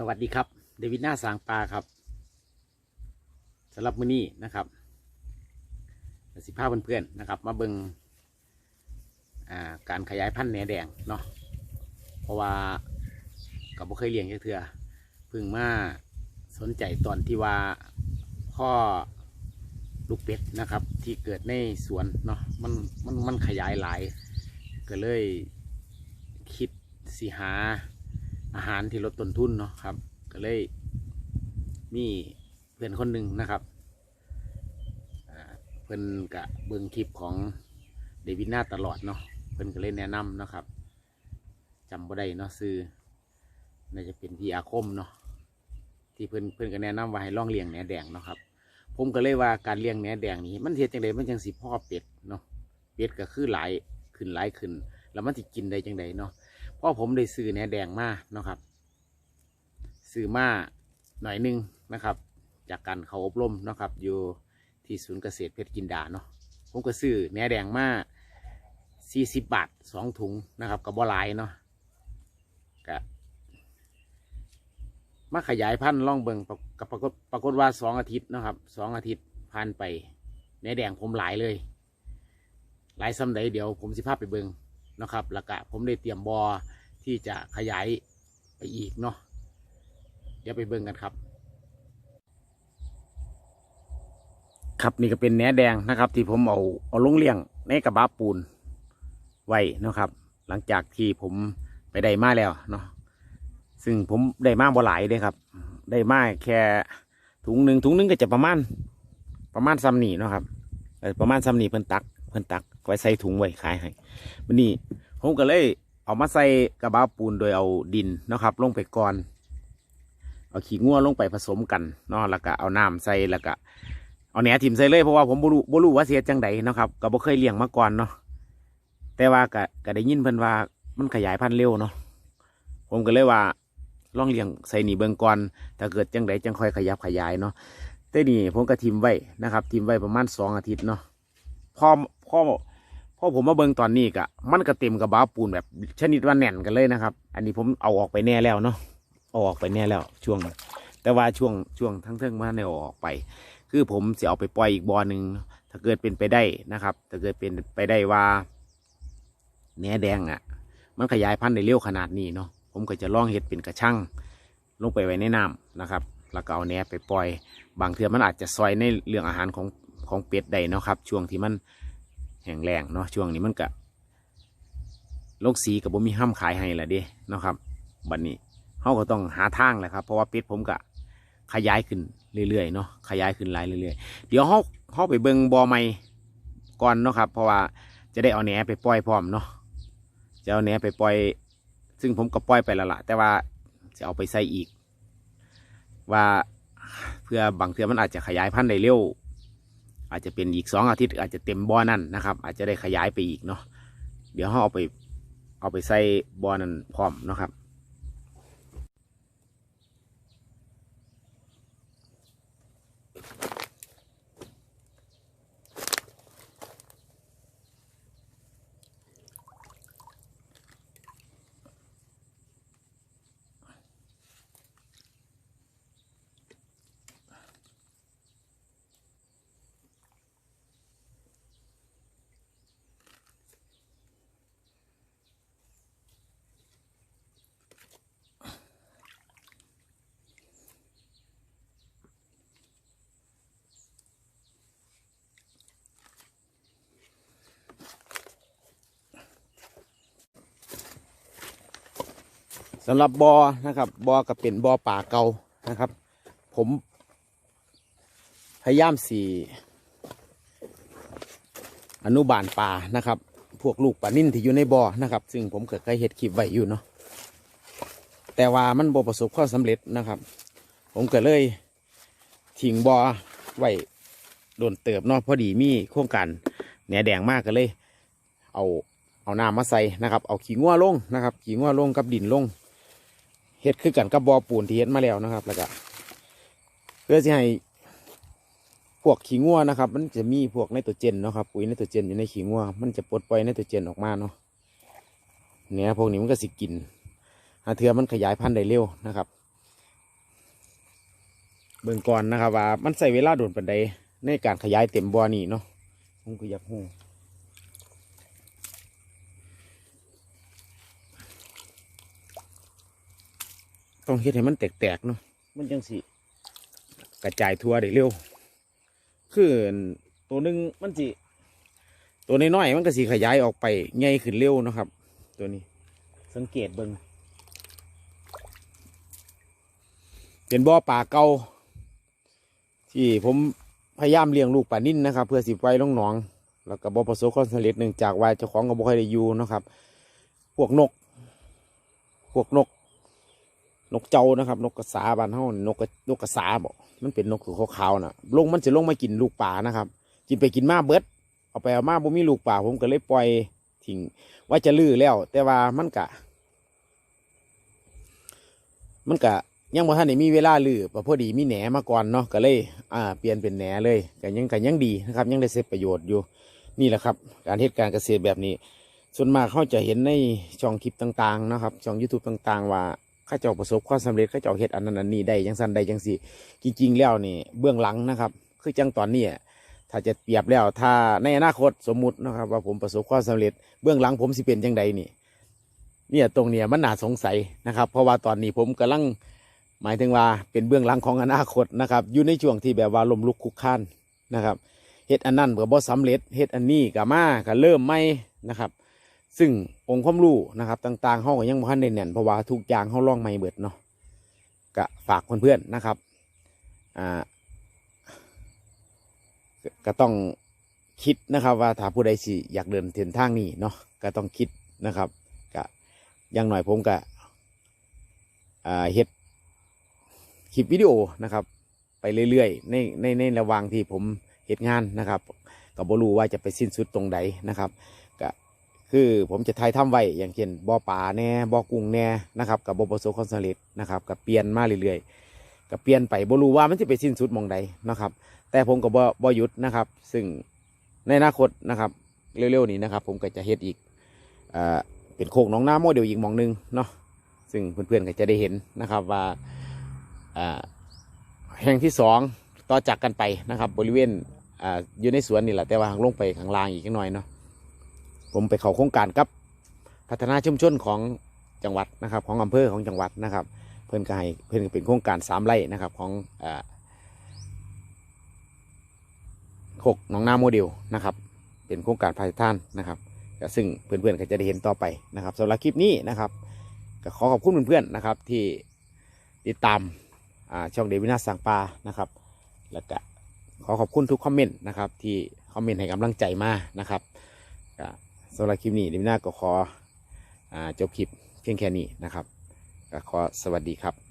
สวัสดีครับ เดวิดหน้าสางปลาครับสำหรับมื้อนี้นะครับสิภาพเพื่อนๆนะครับ มาเบิงอ่าการขยายพันธุ์แหนแดงเนาะเพราะว่ากับบ่เคยเลี้ยงแค่เถื่อพิ่งมาสนใจตอนที่ว่าพ่อลูกเป็ดนะครับ ที่เกิดในสวนเนาะมันมันมันขยายหลาย ก็เลยคิดสิหา อาหารที่ลดต้นทุนเนาะครับ ก็เลยมีเพื่อนคนหนึ่งนะครับเพื่อนกะเบิ่งคลิปของเดวิดนาตลอดเนาะเพื่อนก็เลยแนะนำเนาะครับจำบ่ได้เนาะซื้อน่าจะเป็นพี่อาคมเนาะที่เพื่อนเพื่อนก็แนะนำว่าให้ลองเลี้ยงแหนแดงเนาะครับ ผมก็เลยว่าการเลี้ยงแหนแดงนี้มันเฮ็ดจังไดมันจังสิพ่อเป็ดเนาะเป็ดก็คือหลายขึ้นหลายขึ้น แล้วมันสิกินได้จังไดเนาะ พ่อผมได้ซื้อแหนแดงมาเนาะครับซื้อมาหน่อยหนึงนะครับ จากการเขาอบรมเนาะครับ อยู่ที่ศูนย์เกษตรเพชรกินดาเนาะผมก็ซื้อแหนแดงมาสี่สิบบาทสองถุงนะครับกับบ่หลายเนาะกะมาขยายพันธุ์ล่องเบิงปรากปรากฏปรากฏว่าสองอาทิตย์นะครับสองอาทิตย์ผ่านไปแหนแดงผมหลายเลย หลายซ้ำใดเดี๋ยวผมสิพาพไปเบิง นะครับแล้วก็ผมได้เตรียมบอที่จะขยายไปอีกเนาะเดี๋ยวไปเบิ่งกันครับ ครับนี่ก็เป็นแหนแดงนะครับ ที่ผมเอาเอาลงเลี้ยงในกระบะปูนไว้นะครับ หลังจากที่ผมไปได้มาแล้วเนาะซึ่งผมได้มาบ่หลายเลยครับ ได้มาแค่ถุงหนึ่งถุงหนึ่งก็จะประมาณประมาณซ้ำนี่เนาะครับประมาณซ้ำนี่เพิ่นตัก เพิ่นตักไว้ใส่ถุงไว้ขายให้วันนี้ผมก็เลยเอามาใส่กระบะปูนโดยเอาดินนะครับ ลงไปก่อน เอาขี้งัวลงไปผสมกันเนาะแล้วก็เอาน้ำใส่แล้วก็เอาแหนทิมใส่เลยเพราะว่าผมบ่รู้บ่รู้ว่าเสียจังใดนะครับก็บ่เคยเลี้ยงมาก่อนเนาะแต่ว่าก็ก็ได้ยินเพิ่นว่ามันขยายพันธุ์เร็วเนาะผมก็เลยว่าลองเลี้ยงใส่หนีเบิ่งก่อนถ้าเกิดจังใดจังค่อยขยับขยายเนาะแต่นี่ผมก็ทิมไว้นะครับ ทิมไว้ประมาณสองอาทิตย์เนาะพอ พอพอผมมาเบิ่งตอนนี้กะมันก็เต็มกับบาปูนแบบชนิดว่าแน่นกันเลยนะครับ อันนี้ผมเอาออกไปแน่แล้วเนาะเอาออกไปแน่แล้วช่วง แต่ว่าช่วงช่วงทั้งเทิงมาในเอาออกไป คือผมจะเอาไปปล่อยอีกบ่อหนึ่งถ้าเกิดเป็นไปได้นะครับ ถ้าเกิดเป็นไปได้ว่าแหนแดงอะ มันขยายพันธุ์ได้เร็วขนาดนี้เนาะผมก็จะล่องเห็ดเป็นกระชังลงไปไว้ในน้ำนะครับ แล้วก็เอาแหนไปปล่อย บางเทือมันอาจจะซอยในเรื่องอาหารของของเป็ดได้เนาะครับ ช่วงที่มัน แห้งแรงเนาะช่วงนี้มันก็โรคสีกับบ่มีห้ามขายให้ละเด้เนาะครับบัดนนี้เขาก็ต้องหาทางแหละครับ เพราะว่าเป็ดผมก็ขยายขึ้นเรื่อยๆเนาะขยายขึ้นหลายเรื่อยๆ เดี๋ยวเขาเขาไปเบิงบอใหม่ก่อนเนาะครับ เพราะว่าจะได้เอาแหนไปปล่อยพร้อมเนาะจะเอาแหนไปปล่อย ซึ่งผมก็ปล่อยไปล้วล่ะแต่ว่าจะเอาไปใส่อีก ว่าเพื่อบางเทือมันอาจจะขยายพันธุ์ได้เร็ว อาจจะเป็นอีกสองอาทิตย์อาจจะเต็มบ่อนั่นนะครับ อาจจะได้ขยายไปอีกเนาะเดี๋ยวเขาเอาไปเอาไปใส่บ่อนั่นพร้อมเนาะครับ สำหรับบอนะครับบอก็เป็นบอป่าเก่านะครับ ผม พยายามสีอนุบาลป่านะครับ พวกลูกปลานิ่นที่อยู่ในบอนะครับ ซึ่งผมเก็เคยเห็ดคลิปไว้อยู่เนาะแต่ว่ามันบ่ประสบความสำเร็จนะครับ ผมก็เลยทิ้งบอไว้โดนเติบเนาะพอดีมีโครงการแหนแดงมากก็เลย เอาเอาน้ำมาใส่นะครับ เอาขี้งัวลงนะครับขี้งัวลงกับดินลง เฮ็ดคือกันกับบอปูนที่เฮ็ดมาแล้วนะครับ แล้วก็เพื่อที่ให้พวกขี้งัวนะครับ มันจะมีพวกไนโตรเจนเนาะครับปุ๋ยไนโตรเจนอยู่ในขี้งัวมันจะปลดปล่อยไนโตรเจนออกมาเนาะเนี่ยพวกนี้มันก็สิกินหาเทือมันขยายพันธุ์ได้เร็วนะครับ เบิ่งก่อนนะครับว่า มันใส่เวลาโดนปันใดในการขยายเต็มบ่อนี่เนาะผมก็อยากฮู้ ต้องเฮ็ดให้มันแตกๆเนาะมันจังสิกระจายทั่วได้เร็วคือตัวหนึงมันสิตัวน้อยๆมันก็สิขยายออกไปใหญ่ขึ้นเร็วเนาะครับ ตัวนี้ สังเกตเบิ่งเป็นบ่อป่าเก่าที่ผมพยายามเลี้ยงลูกป่านิ่นนะครับ เพื่อสิไว้ลงหนอง แล้วก็บ่ประสบความสำเร็จเนื่องจากว่าเจ้าของก็บ่ค่อยได้อยู่เนาะครับ พวกนก พวกนก นกเจ้านะครับ นกกระสาบานเฮานนกกระนกกระสาบอกมันเป็นนกตัวขาวๆนะลงมันจะลงมากินลูกป่านะครับ กินไปกินมาเบิดเอาไปเอามาบ่มีลูกป่าผมก็เลยปล่อยทิ้งว่าจะลื้อแล้ว แต่ว่ามันกะ มันกะยังบ่ทันได้มีเวลาลื้อเพระพอดีมีแหนมาก่อนเนาะก็เลย อ่า เปลี่ยนเป็นแหนเลยก็ยังก็ยังดีนะครับ ยังได้เสร็จประโยชน์อยู่ นี่แหละครับ การเฮ็ดการเกษตรแบบนี้ ส่วนมากเขาจะเห็นในช่องคลิปต่าง ๆ นะครับ ช่อง YouTube ต่าง ๆ ว่า ข้าเจ้าประสบความสำเร็จข้าเจ้าเฮ็ดอันนั้นอันนี้ได้จังสันได้จังสี่จริงๆแล้วนี่เบื้องหลังนะครับ คือจังตอนนี้ถ้าจะเปรียบแล้ว ถ้าในอนาคตสมมุตินะครับ ว่าผมประสบความสำเร็จ เบื้องหลังผมสิเป็นจังใดนี่เนี่ยตรงเนี้ยมันน่าสงสัยนะครับ เพราะว่าตอนนี้ผมกำลังหมายถึงว่าเป็นเบื้องหลังของอนาคตนะครับ อยู่ในช่วงที่แบบว่าลมลุกคุกคานนะครับเฮ็ดอันนั้นก็บ่สำเร็จเฮ็ดอันนี้ก็มาก็เริ่มไม่นะครับ ซึ่งองค์ความรู้นะครับต่างๆเฮาก็ยังบ่ทันได้แน่นเพราะว่าทุกอย่างเฮาลองใหม่เบิดเนาะก็ฝากเพื่อนๆนะครับอ่าก็ต้องคิดนะครับว่าถ้าผู้ใดสิอยากเดินเส้นทางนี้เนาะก็ต้องคิดนะครับก็อย่างหน่อยผมก็อ่าเฮ็ดคลิปวิดีโอนะครับ ไปเรื่อยๆในในในระหว่างที่ผมเฮ็ดงานนะครับก็บ่รู้ว่าจะไปสิ้นสุดตรงใดนะครับ คือผมจะทายทำไว้อย่างเช่นบ่อปลาแน่บ่อกุ้งแน่นะครับกับบ่อประสบความสำเร็จนะครับกับเปลี่ยนมาเรื่อยๆกับเปลี่ยนไปบ่รู้ว่ามันจะไปสิ้นสุดมองใดนะครับ แต่ผมก็บ่บ่หยุดนะครับ ซึ่งในอนาคตนะครับเร็วๆนี้นะครับ ผมก็จะเฮ็ดอีกเอ่อเป็นโคกน้องน้าโมเดลอีกมองหนึงเนาะซึ่งเพื่อนๆก็จะได้เห็นนะครับว่าอ่าแห่งที่สองต่อจากกันไปนะครับ บริเวณอ่าอยู่ในสวนนี่แหละแต่ว่าลงไปข้างล่างอีกหน่อยเนาะ ผมไปเข้าโครงการกับพัฒนาชุมชนของจังหวัดนะครับ ของอำเภอของจังหวัดนะครับ เพื่อนก็ให้เพื่อนก็เป็นโครงการสามไร่นะครับของเอ่อโคกหนองนาโมเดลนะครับ เป็นโครงการพายท่านนะครับซึ่งเพื่อนๆก็จะได้เห็นต่อไปนะครับสำหรับคลิปนี้นะครับก็ขอขอบคุณเพื่อนๆนะครับที่ติดตามอ่าช่องเดวินาสังปานะครับ แล้วก็ขอขอบคุณทุกคอมเมนต์นะครับที่คอมเมนต์ให้กำลังใจมานะครับ สำหรับคลิปนี้ดิมนาก็ขออจบคลิปเพียงแค่นี้นะครับก็ขอสวัสดีครับ